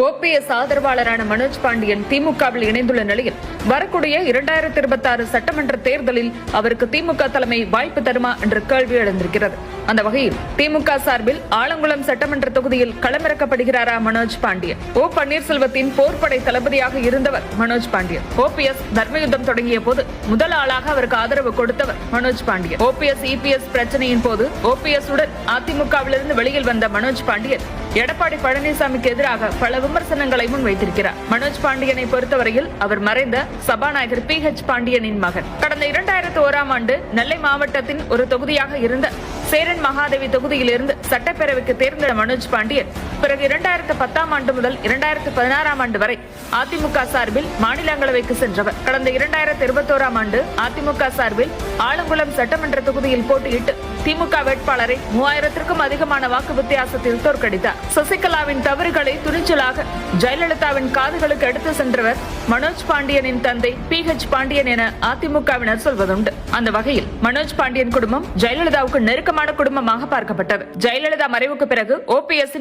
OPS ஆதரவாளரான Manoj Pandian திமுகவில் இணைந்துள்ள நிலையில் வரக்கூடிய இரண்டாயிரத்தி இருபத்தி ஆறு சட்டமன்ற தேர்தலில் அவருக்கு திமுக தலைமை வாய்ப்பு தருமா என்ற கேள்வி எழுந்திருக்கிறது. அந்த வகையில் திமுக சார்பில் ஆலங்குளம் சட்டமன்ற தொகுதியில் களமிறக்கப்படுகிறாரா மனோஜ் பாண்டியன்? ஓ பன்னீர்செல்வத்தின் போர்ப்படை தளபதியாக இருந்தவர் மனோஜ் பாண்டியன். ஓபிஎஸ் தர்மயுத்தம் தொடங்கிய போது முதல் ஆளாக அவருக்கு ஆதரவு கொடுத்தவர் மனோஜ் பாண்டியன். ஓபிஎஸ் இபிஎஸ் பிரச்சனையின் போது ஓபிஎஸ் உடன் அதிமுகவிலிருந்து வெளியில் வந்த மனோஜ் பாண்டியன் எடப்பாடி பழனிசாமிக்கு எதிராக பல விமர்சனங்களை முன்வைத்திருக்கிறார். மனோஜ் பாண்டியனை பொறுத்தவரையில் அவர் மறைந்த சபாநாயகர் பி ஹெச் பாண்டியனின் மகன். கடந்த இரண்டாயிரத்து ஓராம் ஆண்டு நெல்லை மாவட்டத்தின் ஒரு தொகுதியாக இருந்த சேரன் மகாதேவி தொகுதியிலிருந்து சட்டப்பேரவைக்கு தேர்ந்தெடுத்த மனோஜ் பாண்டியன் பிறகு இரண்டாயிரத்து பத்தாம் ஆண்டு முதல் இரண்டாயிரத்து பதினாறாம் ஆண்டு வரை அதிமுக சார்பில் மாநிலங்களவைக்கு சென்றவர். கடந்த இரண்டாயிரத்து இருபத்தோராம் ஆண்டு அதிமுக சார்பில் ஆலங்குளம் சட்டமன்ற தொகுதியில் போட்டியிட்டு திமுக வேட்பாளரை மூவாயிரத்திற்கும் அதிகமான வாக்கு வித்தியாசத்தில் தோற்கடித்தார். சசிகலாவின் தவறுகளை துணிச்சலாக ஜெயலலிதாவின் காதுகளுக்கு எடுத்து சென்றவர் மனோஜ் பாண்டியனின் தந்தை பி ஹெச் பாண்டியன் என அதிமுகவினர் சொல்வதுண்டு. அந்த வகையில் மனோஜ் பாண்டியன் குடும்பம் ஜெயலலிதாவுக்கு நெருக்கமான குடும்பமாக பார்க்கப்பட்டது. ஜெயலலிதா மறைவுக்கு பிறகு ஓபிஎஸ்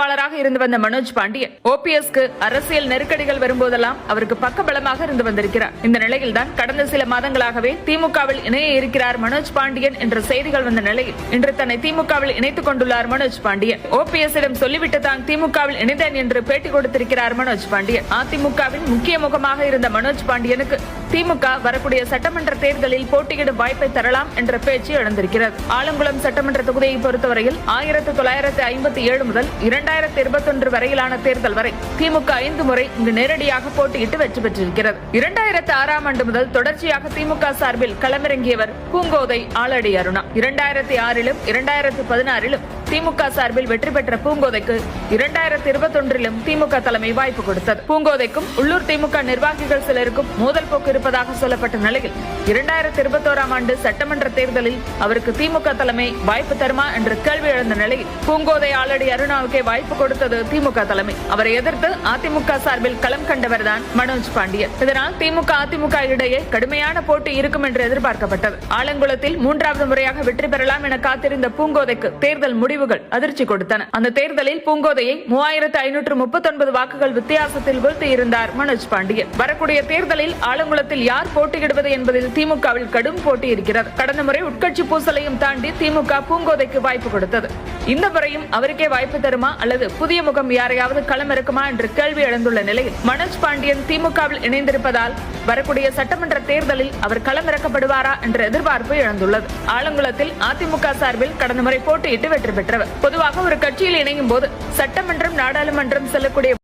ஆதரவாளராக இருந்து வந்த மனோஜ் பாண்டியன் ஓபிஎஸ்க்கு அரசியல் நெருக்கடிகள் வரும்போதெல்லாம் அவருக்கு பக்கபலமாக இருந்து வந்திருக்கிறார். இந்த நிலையில்தான் கடந்த சில மாதங்களாகவே திமுகவில் இணைய இருக்கிறார் மனோஜ் பாண்டியன் என்ற செய்திகள் வந்த நிலையில் இன்று தன்னை திமுகவில் இணைத்துக் கொண்டுள்ளார் மனோஜ் பாண்டியன். ஓபிஎஸ்இடம் சொல்லிவிட்டு தான் திமுகவில் இணைந்தேன் என்று பேட்டி கொடுத்திருக்கிறார் மனோஜ் பாண்டியன். அதிமுகவின் முக்கிய முகமாக இருந்த மனோஜ் பாண்டியனுக்கு திமுக வரக்கூடிய சட்டமன்ற தேர்தலில் போட்டியிடும் வாய்ப்பை தரலாம் என்ற பேச்சு எழுந்திருக்கிறது. ஆலங்குளம் சட்டமன்ற தொகுதியை பொறுத்தவரையில் ஆயிரத்து தொள்ளாயிரத்து ஐம்பத்தி ஏழு முதல் இரண்டாயிரத்து இருபத்தொன்று வரையிலான தேர்தல் வரை திமுக ஐந்து முறை இங்கு நேரடியாக போட்டியிட்டு வெற்றி பெற்றிருக்கிறது. இரண்டாயிரத்தி ஆறாம் ஆண்டு முதல் தொடர்ச்சியாக திமுக சார்பில் களமிறங்கியவர் பூங்கோதை ஆலடி அருணா. இரண்டாயிரத்தி ஆறிலும் இரண்டாயிரத்தி பதினாறிலும் திமுக சார்பில் வெற்றி பெற்ற பூங்கோதைக்கு இரண்டாயிரத்தி இருபத்தொன்றிலும் திமுக தலைமை வாய்ப்பு கொடுத்தது. பூங்கோதைக்கும் உள்ளூர் திமுக நிர்வாகிகள் சிலருக்கும் மோதல் போக்கு இருப்பதாக சொல்லப்பட்ட நிலையில் இரண்டாயிரத்தி இருபத்தோராம் ஆண்டு சட்டமன்ற தேர்தலில் அவருக்கு திமுக தலைமை வாய்ப்பு தருமா என்று கேள்வி எழுந்த நிலையில் பூங்கோதை ஆலடி அருணாவுக்கே வாய்ப்பு கொடுத்தது திமுக தலைமை. அவரை எதிர்த்து அதிமுக சார்பில் களம் கண்டவர்தான் மனோஜ் பாண்டியன். இதனால் திமுக அதிமுக இடையே கடுமையான போட்டி இருக்கும் என்று எதிர்பார்க்கப்பட்டது. ஆலங்குளத்தில் மூன்றாவது முறையாக வெற்றி பெறலாம் என காத்திருந்த பூங்கோதைக்கு தேர்தல் முடிவு முடிவுகள் அதிர்ச்சி கொடுத்தன. அந்த தேர்தலில் பூங்கோதையை மூவாயிரத்து ஐநூற்று முப்பத்தொன்பது வாக்குகள் வித்தியாசத்தில் வீழ்த்தியிருந்தார் மனோஜ் பாண்டியன். வரக்கூடிய தேர்தலில் ஆலங்குளத்தில் யார் போட்டியிடுவது என்பதில் திமுகவில் கடும் போட்டி இருக்கிறது. கடந்த முறை உட்கட்சி பூசலையும் தாண்டி திமுக பூங்கோதைக்கு வாய்ப்பு கொடுத்தது. இந்த முறையும் அவருக்கே வாய்ப்பு தருமா அல்லது புதிய முகம் யாரையாவது களமிறக்குமா என்று கேள்வி எழுந்துள்ள நிலையில் மனோஜ் பாண்டியன் திமுகவில் இணைந்திருப்பதால் வரக்கூடிய சட்டமன்ற தேர்தலில் அவர் களமிறக்கப்படுவாரா என்ற எதிர்பார்ப்பு எழுந்துள்ளது. ஆலங்குளத்தில் அதிமுக சார்பில் கடந்த முறை போட்டியிட்டு வெற்றி பெற்றவர் பொதுவாக ஒரு கட்சியில் இணையும் போது சட்டமன்றம் நாடாளுமன்றம் செல்லக்கூடிய